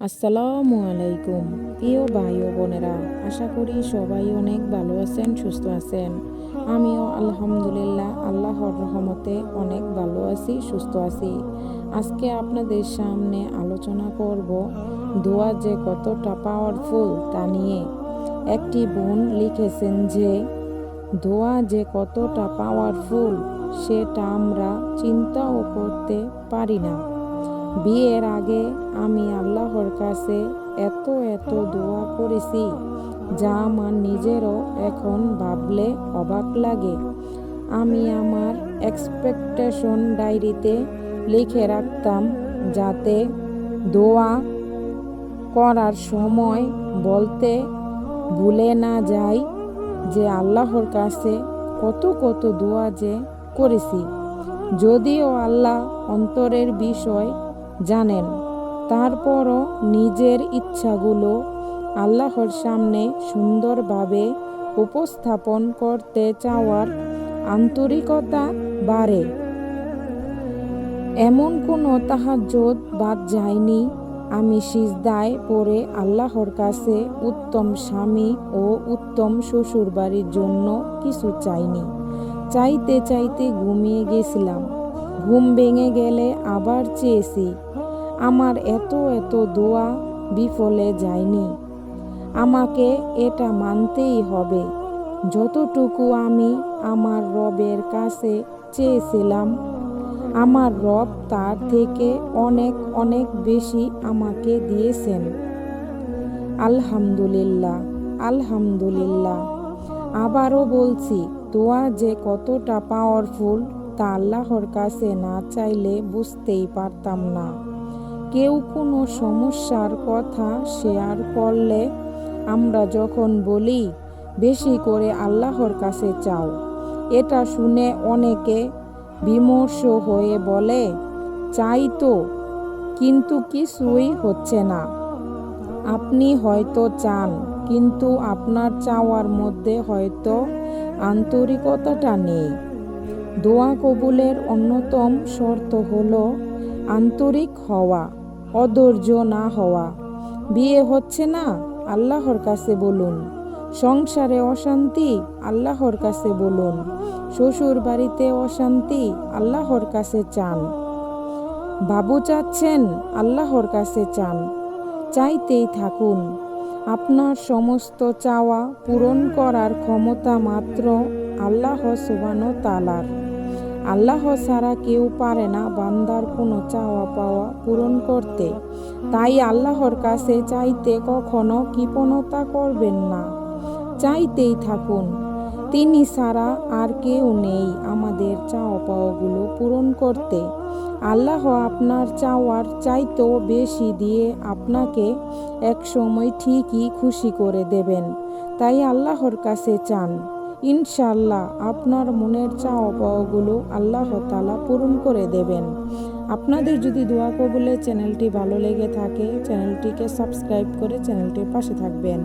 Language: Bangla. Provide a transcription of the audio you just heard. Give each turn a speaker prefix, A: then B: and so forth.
A: আসসালামু আলাইকুম। প্রিয় ভাই ও বোনেরা, আশা করি সবাই অনেক ভালো আছেন, সুস্থ আছেন। আমিও আলহামদুলিল্লাহ আল্লাহর রহমতে অনেক ভালো আছি, সুস্থ আছি। আজকে আপনাদের সামনে আলোচনা করব দোয়া যে কতটা পাওয়ারফুল তা নিয়ে। একটি বোন লিখেছেন যে, দোয়া যে কতটা পাওয়ারফুল সেটা আমরা চিন্তাও করতে পারি না। বিয়ের আগে আমি আল্লাহর কাছে এত এত দোয়া করেছি, যা আমার নিজেরও এখন ভাবলে অবাক লাগে। আমি আমার এক্সপেকটেশন ডায়েরিতে লিখে রাখতাম, যাতে দোয়া করার সময় বলতে ভুলে না যাই যে আল্লাহর কাছে কত কত দোয়া যে করেছি। যদিও আল্লাহ অন্তরের বিষয় জানেন। তারপরও নিজের ইচ্ছাগুলো আল্লাহর সামনে সুন্দরভাবে উপস্থাপন করতে চাওয়ার আন্তরিকতা বাড়ে। এমন কোনো তাহাজ্জুদ বাদ যায়নি। আমি সিজদায় পড়ে আল্লাহর কাছে উত্তম স্বামী ও উত্তম শ্বশুরবাড়ির জন্য কিছু চাইনি। চাইতে চাইতে ঘুমিয়ে গেছিলাম। ঘুম ভেঙে গেলে আবার চেয়েছি। আমার এত এত দোয়া বিফলে যায়নি। আমাকে এটা মানতেই হবে। যতটুকু আমি আমার রবের কাছে চেয়েছিলাম, আমার রব তার থেকে অনেক অনেক বেশি আমাকে দিয়েছেন। আলহামদুলিল্লাহ আলহামদুলিল্লাহ। আবারও বলছি, দোয়া যে কতটা পাওয়ারফুল তা আল্লাহর কাছে না চাইলে বুঝতেই পারতাম না। কেউ কোনো সমস্যার কথা শেয়ার করলে আমরা যখন বলি, বেশি করে আল্লাহর কাছে চাও। এটা শুনে অনেকে বিমর্ষ হয়ে বলে, চাই তো, কিন্তু কিছুই হচ্ছে না। আপনি হয়তো চান, কিন্তু আপনার চাওয়ার মধ্যে হয়তো আন্তরিকতাটা নেই। দোয়া কবুলের অন্যতম শর্ত হল আন্তরিক হওয়া, অধৈর্য না হওয়া। বিয়ে হচ্ছে না, আল্লাহর কাছে বলুন। সংসারে অশান্তি, আল্লাহর কাছে বলুন। শ্বশুর বাড়িতে অশান্তি, আল্লাহর কাছে চান। বাবু চাচ্ছেন, আল্লাহর কাছে চান। চাইতেই থাকুন। আপনার সমস্ত চাওয়া পূরণ করার ক্ষমতা মাত্র আল্লাহ সুবানো তালার আল্লাহ ছাড়া কেউ পারে না বান্দার কোনো চাওয়া পাওয়া পূরণ করতে। তাই আল্লাহর কাছে চাইতে কখনো কৃপণতা করবেন না। চাইতেই থাকুন। তিনি ছাড়া আর কেউ নেই আমাদের চাওয়া পাওয়াগুলো পূরণ করতে। আল্লাহ আপনার চাওয়ার চাইতেও বেশি দিয়ে আপনাকে এক সময় ঠিকই খুশি করে দেবেন। তাই আল্লাহর কাছে চান। ইনশাল্লাহ আপনার মনের চা পাওয়াগুলো আল্লাহ তালা পূরণ করে দেবেন। আপনাদের যদি দোয়া কবুলে চ্যানেলটি ভালো লেগে থাকে, চ্যানেলটিকে সাবস্ক্রাইব করে চ্যানেলটির পাশে থাকবেন।